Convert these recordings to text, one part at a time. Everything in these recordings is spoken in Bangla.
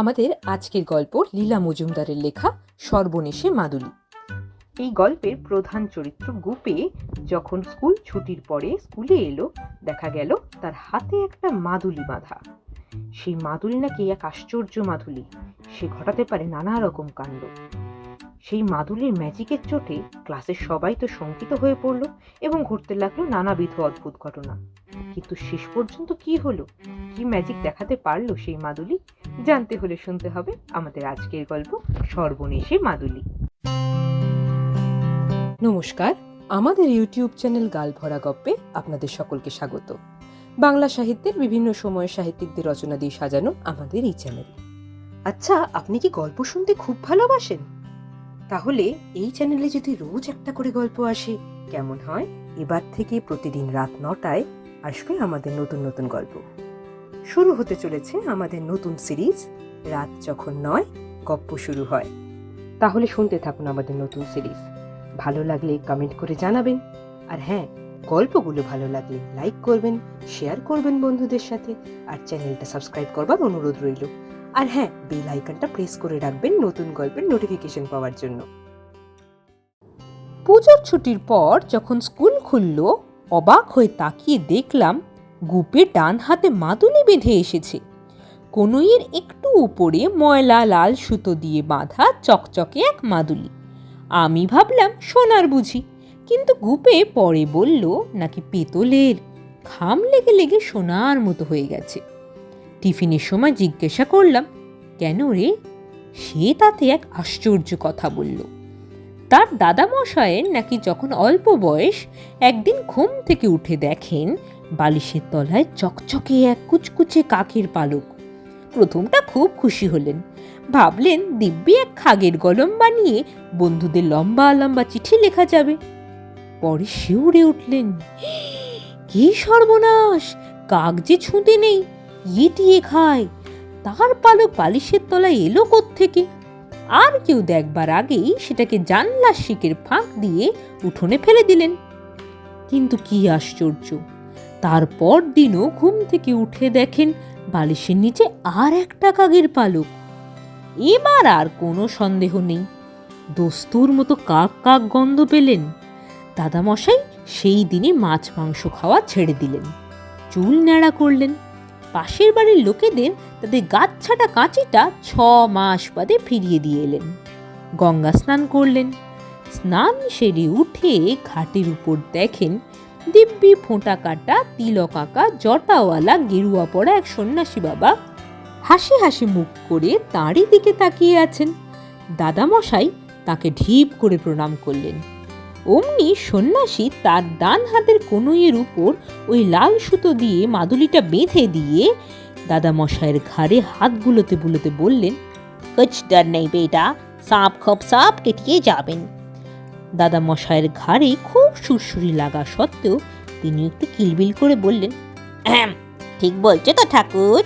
আমাদের আজকের গল্প লীলা মজুমদারের লেখা সর্বনেশে মাদুলি। এই গল্পের প্রধান চরিত্র গুপে যখন স্কুল ছুটির পরে স্কুলে এলো, দেখা গেল তার হাতে একটা মাদুলি বাঁধা। সেই মাদুলি নাকি এক আশ্চর্য মাদুলি। সে ঘটাতে পারে নানা রকম কাণ্ড। সেই মাদুলির ম্যাজিকের চোটে ক্লাসের সবাই তো শঙ্কিত হয়ে পড়ল এবং ঘটতে লাগল নানাবিধ অদ্ভুত ঘটনা। কিন্তু শেষ পর্যন্ত কি হলো? কি ম্যাজিক দেখাতে পারল সেই মাদুলি? জানতে হলে শুনতে হবে আমাদের আজকের গল্প সর্বনেশে মাদুলি। নমস্কার, আমাদের ইউটিউব চ্যানেল গাল ভরা গপ্পে আপনাদের সকলকে স্বাগত। বাংলা সাহিত্যের বিভিন্ন সময়ের সাহিত্যিকদের রচনা দিয়ে সাজানো আমাদের এই চ্যানেল। আচ্ছা আপনি কি গল্প শুনতে খুব ভালোবাসেন? তাহলে এই চ্যানেলে যদি রোজ একটা করে গল্প আসে, কেমন হয়? এবার থেকে প্রতিদিন রাত নটায় আসবে আমাদের নতুন নতুন গল্প। শুরু হতে চলেছে আমাদের নতুন সিরিজ, রাত যখন নয়, গপ্প শুরু হয়। তাহলে শুনতে থাকুন আমাদের নতুন সিরিজ। ভালো লাগলে কমেন্ট করে জানাবেন। আর হ্যাঁ গল্পগুলো ভালো লাগলে লাইক করবেন শেয়ার করবেন বন্ধুদের সাথে, আর চ্যানেলটা সাবস্ক্রাইব করবার অনুরোধ রইল। আর হ্যাঁ বেল আইকনটা প্রেস করে রাখবেন নতুন গল্পের নোটিফিকেশন পাওয়ার জন্য। পুজোর ছুটির পর যখন স্কুল খুলল, অবাক হয়ে তাকিয়ে দেখলাম গুপে ডান হাতে মাদুলি বেঁধে এসেছে। কনুইয়ের একটু উপরে ময়লা লাল সুতো দিয়ে বাঁধা চকচকে এক মাদুলি। আমি ভাবলাম, সোনার বুঝি। কিন্তু গুপে পরে বলল, নাকি পেতলের? খাম লেগে লেগে সোনার মতো হয়ে গেছে। টিফিনের সময় জিজ্ঞাসা করলাম, কেন রে? সে তাতে এক আশ্চর্য কথা বলল। তার দাদামশায়ের নাকি যখন অল্প বয়স, একদিন ঘুম থেকে উঠে দেখেন বালিশের তলায় চকচকে এক কুচকুচে কাকের পালক। প্রথমটা খুব খুশি হলেন। ভাবলেন দিব্যি এক খাগের গলম বানিয়ে বন্ধুদের লম্বা লম্বা চিঠি লেখা যাবে। পরে শিউরে উঠলেন, কি সর্বনাশ! কাক যে ছুঁতে নেই ইয়ে খায়। তার পালক বালিশের তলায় এলো থেকে আর কেউ দেখবার আগেই সেটাকে জানলার শিকের ফাঁক দিয়ে উঠোনে ফেলে দিলেন। কিন্তু কি আশ্চর্য! তারপর দিনও ঘুম থেকে উঠে দেখেন বালিশের নিচে আর একটা কাগের পালক। এবার আর কোনো সন্দেহ নেই। দস্তুর মতো কাক কাক গন্ধ পেলেন। দাদামশাই সেই দিনে মাছ মাংস খাওয়া ছেড়ে দিলেন। চুল ন্যাড়া করলেন। পাশের বাড়ির লোকেদের তাদের গাছ ছাটা কাঁচিটা ছ মাস বাদে ফিরিয়ে দিয়ে এলেন। গঙ্গা স্নান করলেন। স্নান সেরে উঠে ঘাটের উপর দেখেন দিব্যি ফোঁটা কাটা, তিলক আঁকা জটাওয়ালা গেরুয়া পড়া এক সন্ন্যাসী বাবা। হাসি হাসি মুখ করে তাঁরই দিকে তাকিয়ে আছেন। দাদামশাই তাকে ঢিপ করে প্রণাম করলেন। অমনি সন্ন্যাসী তার ডান হাতের কনুইয়ের উপর ওই লাল সুতো দিয়ে মাদুলিটা বেঁধে দিয়ে দাদামশাইয়ের ঘাড়ে হাত বুলোতে বুলোতে বললেন কচ ডর নেই বেটা, সাপ খপ সাপ কেটিয়ে যাবেন। দাদামশাইয়ের ঘাড়ে খুব সুরসুরি লাগা সত্ত্বেও তিনি একটু কিলবিল করে বললেন আহম, ঠিক বলছো তো ঠাকুর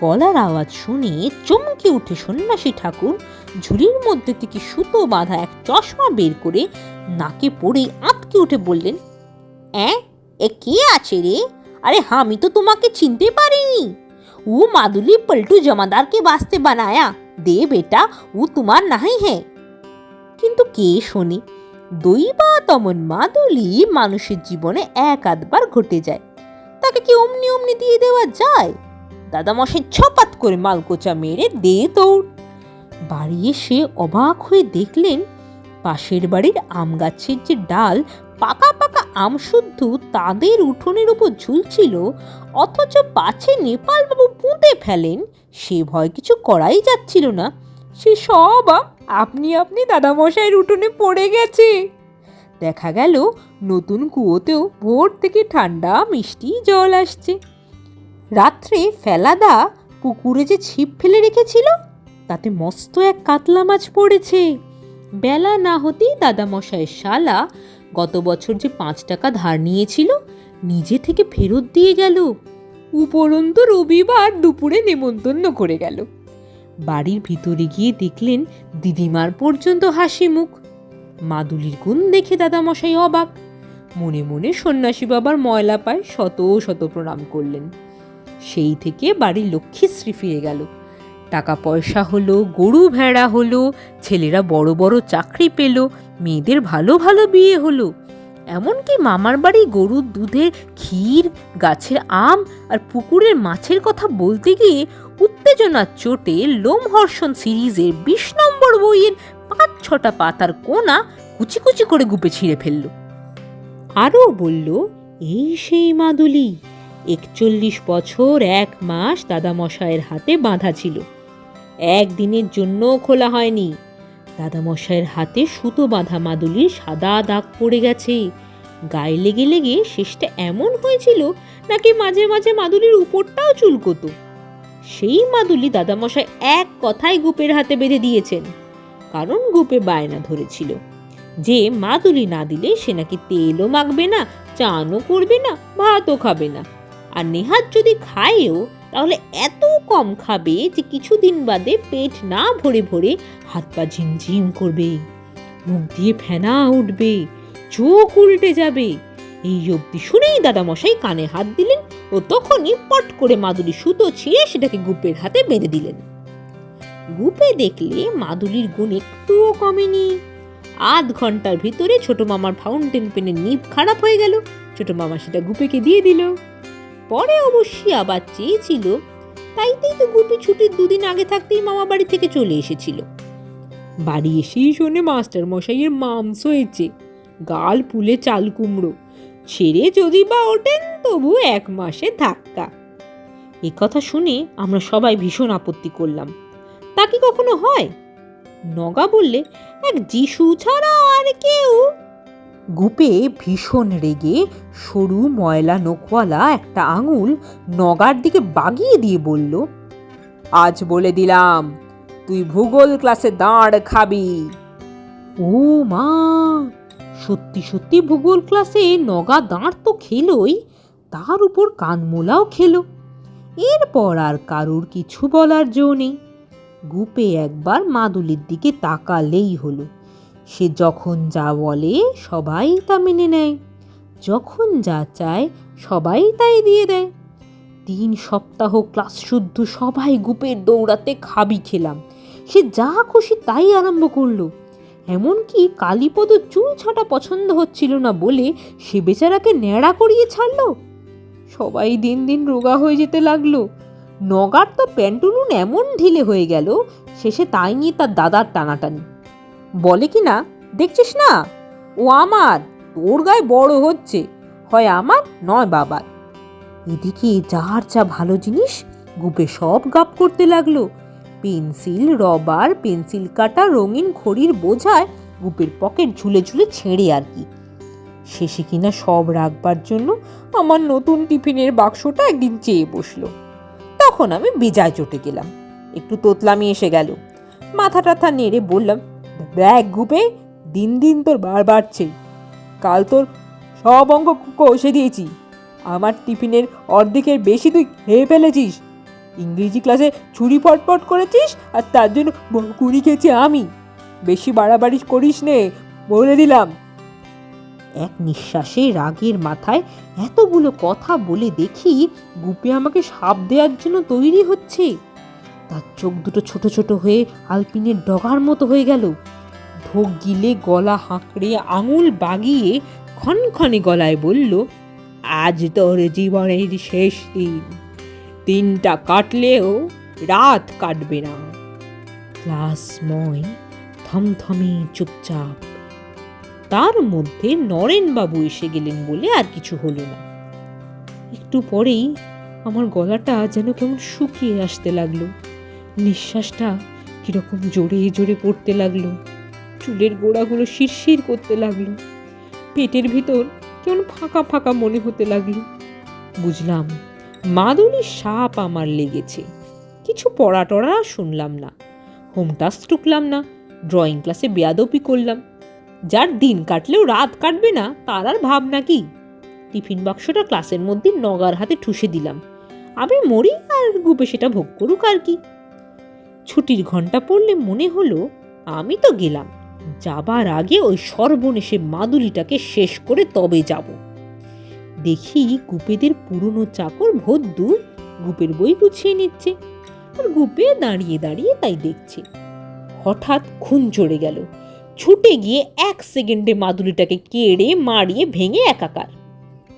গলার আওয়াজ শুনে চমকে উঠে সন্ন্যাসী ঠাকুর ঝুড়ির মধ্যে থেকে সুতো বাঁধা এক চশমা বের করে নাকে পড়ে আঁতকে উঠে বললেন হ্যাঁ এ কে আছে রে अरे আমি তো তোমাকে চিনতে পারিনি वो मादुली पलटू जमादार के वास्ते बनाया दे बेटा वो तुम्हार नहीं है কিন্তু কে শোনে? দৈবা তমন মাদুলি মানুষের জীবনে এক আধবার ঘটে যায়। তাকে কি অমনি অমনি দিয়ে দেওয়া যায়? দাদামশাই ছপাত করে মালকোচা মেরে দে দৌড়। বাড়ি এসে অবাক হয়ে দেখলেন, পাশের বাড়ির আম গাছের যে ডাল পাকা পাকা আম শুদ্ধ তাদের উঠোনের উপর ঝুলছিল, অথচ পাছে নেপালবাবু পুঁতে ফেলেন, সে ভয় কিছু করাই যাচ্ছিল না। সে সব আম আপনি আপনি দাদামশাইয়ের উঠোনে পড়ে গেছে। দেখা গেল নতুন কুয়োতেও ভোর থেকে ঠান্ডা, মিষ্টি জল আসছে। রাত্রে ফেলাদা পুকুরে যে ছিপ ফেলে রেখেছিল, তাতে মস্ত এক কাতলা মাছ পড়েছে। বেলা না হতেই দাদামশাইয়ের শালা গত বছর যে পাঁচ টাকা ধার নিয়েছিল, নিজে থেকে ফেরত দিয়ে গেল। উপরন্ত রবিবার দুপুরে নেমন্তন্ন করে গেল। বাড়ির ভিতরে গিয়ে দেখলেন দিদিমার পর্যন্ত হাসি মুখ। মাদুলির গুণ দেখে দাদামশাই অবাক। মনে মনে সন্ন্যাসী বাবার ময়লা পায় শত শত প্রণাম করলেন। সেই থেকে বাড়ির লক্ষ্মীশ্রী ফিরে গেল। টাকা পয়সা হলো, গরু ভেড়া হলো, ছেলেরা বড় বড় চাকরি পেল, মেয়েদের ভালো ভালো বিয়ে হলো। এমনকি মামার বাড়ি গরুর দুধের ক্ষীর, গাছের আম আর পুকুরের মাছের কথা বলতে গিয়ে উত্তেজনার চোটে লোমহর্ষণ সিরিজের বিশ নম্বর বইয়ের পাঁচ ছটা পাতার কোনা কুচি কুচি করে গুপে ছিঁড়ে ফেলল। আরও বলল, এই সেই মাদুলি, একচল্লিশ বছর এক মাস দাদামশায়ের হাতে বাঁধা ছিল। একদিনের জন্য খোলা হয়নি। দাদামশায়ের হাতে সুতো বাঁধা মাদুলির সাদা দাগ পড়ে গেছে। গায়ে লেগে লেগে শেষটা এমন হয়েছিল নাকি মাঝে মাঝে মাদুলির উপরটাও চুলকোতো। সেই মাদুলি দাদামশাই এক কথায় গুপের হাতে বেঁধে দিয়েছেন। কারণ গুপে বায়না ধরেছিল। যে মাদুলি না দিলে সে নাকি তেলও মাখবে না, চানও করবে না, ভাতও খাবে না। আর নেহাত যদি খায়ও, তাহলে এত কম খাবে যে কিছুদিন বাদে পেট না ভরে ভরে হাত পা ঝিমঝিম করবে। মুখ দিয়ে ফেনা উঠবে, চোখ উল্টে যাবে। এই অবধি শুনেই দাদামশাই কানে হাত দিলেন ও তখনই পট করে মাদুলি সুতো ছিঁড়ে সেটাকে গুপের হাতে বেঁধে দিলেন। গুপে দেখলে মাদুলির গুণ একটুও কমেনি। আধ ঘণ্টার ভিতরে ছোট মামার ফাউন্টেন পেনের নিপ খারাপ হয়ে গেল। ছোট মামা সেটা গুপেকে দিয়ে দিল। পরে অবশ্যই আবার চেয়েছিল, তাইতেই তো গুপি ছুটির দুদিন আগে থাকতেই মামা বাড়ি থেকে চলে এসেছিল। বাড়ি এসেই শোনে মাস্টার মশাইয়ের মাংস হয়েছে গাল পুলে চাল কুমড়ো ছেড়ে যদি বা ওঠেন তবু এক মাসে ধাক্কা। এ কথা শুনে আমরা সবাই ভীষণ আপত্তি করলাম। তা কি কখনো হয়? নগা বললে এক যিশু ছাড়া আর কেউ? গুপে ভীষণ রেগে সরু ময়লা নখওয়ালা একটা আঙুল নগার দিকে বাগিয়ে দিয়ে বলল আজ বলে দিলাম তুই ভূগোল ক্লাসে দাঁড় খাবি। ও মা! সত্যি সত্যি ভূগোল ক্লাসে নগা দাঁড় তো খেলোই, তার উপর কানমোলাও খেলো। এরপর আর কারুর কিছু বলার জো নেই। গুপে একবার মাদুলির দিকে তাকালেই হলো। সে যখন যা বলে সবাই তা মেনে নেয়। যখন যা চায় সবাই তাই দিয়ে দেয়। তিন সপ্তাহ ক্লাস শুদ্ধ সবাই গুপের দৌড়াতে খাবি খেলাম। সে যা খুশি তাই আরম্ভ করল। এমনকি কালীপদ চুল ছাটা পছন্দ হচ্ছিল না বলে সে বেচারাকে ন্যাড়া করিয়ে ছাড়ল। সবাই দিন দিন রোগা হয়ে যেতে লাগল। নগার তো প্যান্টুলুন এমন ঢিলে হয়ে গেল, শেষে তাই নিয়ে তার দাদার টানাটানি। বলে কি না, দেখছিস না? ও আমার, তোর গায়ে বড় হচ্ছে, হয় আমার নয় বাবার। এদিকে যার যা ভালো জিনিস, গুপে সব গাপ করতে লাগল। পেন্সিল, রবার, পেন্সিল কাটা, রঙিন খড়ির বোঝায় গুপের পকেট ঝুলে ঝুলে ছেড়ে আর কি। শেষে কিনা সব রাখবার জন্য আমার নতুন টিফিনের বাক্সটা একদিন চেয়ে বসল। তখন আমি বেজায় চটে গেলাম। একটু তোতলামি এসে গেল। মাথা টাথা নেড়ে বললাম, দেখ গুপে, দিন দিন তোর বার বাড়ছে। কাল তোর সব অঙ্ক কষে দিয়েছি। আমার টিফিনের অর্ধেকের বেশি তুই খেয়ে ফেলেছিস। ইংরেজি ক্লাসে ছুরি ফটফট করেছিস আর তার জন্য কুড়ি খেয়েছি আমি। বেশি বাড়াবাড়ি করিস নে, বলে দিলাম। এক নিঃশ্বাসে রাগের মাথায় এতগুলো কথা বলে দেখি গুপে আমাকে সাপ দেওয়ার জন্য তৈরি হচ্ছে। তার চোখ দুটো ছোট ছোট হয়ে আলপিনের ডগার মতো হয়ে গেল। ঢোক গিলে গলা হাঁকড়ে আঙুল বাগিয়ে ক্ষণক্ষণে গলায় বলল, আজ তোর জীবনের শেষ দিন। দিনটা কাটলেও রাত কাটবে না। ক্লাসময় থমথমে চুপচাপ। তার মধ্যে নরেনবাবু এসে গেলেন বলে আর কিছু হলো না। একটু পরেই আমার গলাটা যেন কেমন শুকিয়ে আসতে লাগল। নিঃশ্বাসটা কীরকম জোরে জোরে পড়তে লাগল। চুলের গোড়াগুলো শিরশির করতে লাগল। পেটের ভিতর কেমন ফাঁকা ফাঁকা মনে হতে লাগল। বুঝলাম মাদুলির সাপ আমার লেগেছে। কিছু পড়া টড়া শুনলাম না। হোম টাস্ক টুকলাম না। ড্রয়িং ক্লাসে বেয়াদপি করলাম। যার দিন কাটলেও রাত কাটবে না, তার আর ভাবনা কি? টিফিন বাক্সটা ক্লাসের মধ্যে নগার হাতে ঠুসে দিলাম। আমি মরি আর গুপে সেটা ভোগ করুক আর কি। ছুটির ঘণ্টা পড়লে মনে হলো, আমি তো গেলাম। যাবার আগে ওই সর্বনেশে মাদুলিটাকে শেষ করে তবে যাব। দেখি গুপেদের পুরনো চাকর ভদ্দু গুপের বই গুছিয়ে নিচ্ছে। আর গুপে দাঁড়িয়ে দাঁড়িয়ে তাই দেখছে। হঠাৎ খুন চড়ে গেল। ছুটে গিয়ে এক সেকেন্ডে মাদুলিটাকে কেড়ে মারিয়ে ভেঙে একাকার।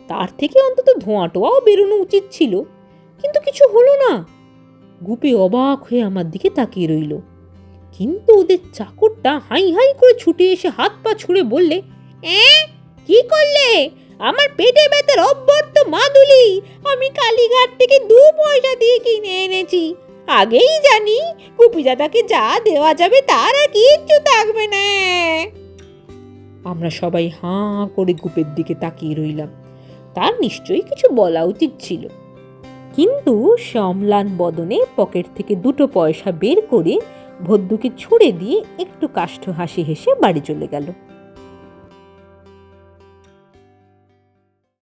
তার থেকে অন্তত ধোঁয়া টোয়াও বেরোনো উচিত ছিল। কিন্তু কিছু হলো না। গুপে অবাক হয়ে আমার দিকে তাকিয়ে রইল। কিন্তু ওদের চাকরটা হাই হাই করে ছুটে এসে হাত পা ছুঁড়ে বললে কি করলে? আমার পেটে ব্যথার অব্যর্থ মাদুলি। আমি কালীঘাট থেকে দু পয়সা দিয়ে কিনে এনেছি। আগেই জানি কুপি দাদাকে যা দেওয়া যাবে তার আর কিচ্ছু থাকবে না। আমরা সবাই হাঁ করে গুপের দিকে তাকিয়ে রইলাম। তার নিশ্চয়ই কিছু বলা উচিত ছিল। কিন্তু সে অম্লান বদনে পকেট থেকে দুটো পয়সা বের করে ভদ্দুকে ছুঁড়ে দিয়ে একটু কাষ্ঠ হাসি হেসে বাড়ি চলে গেল।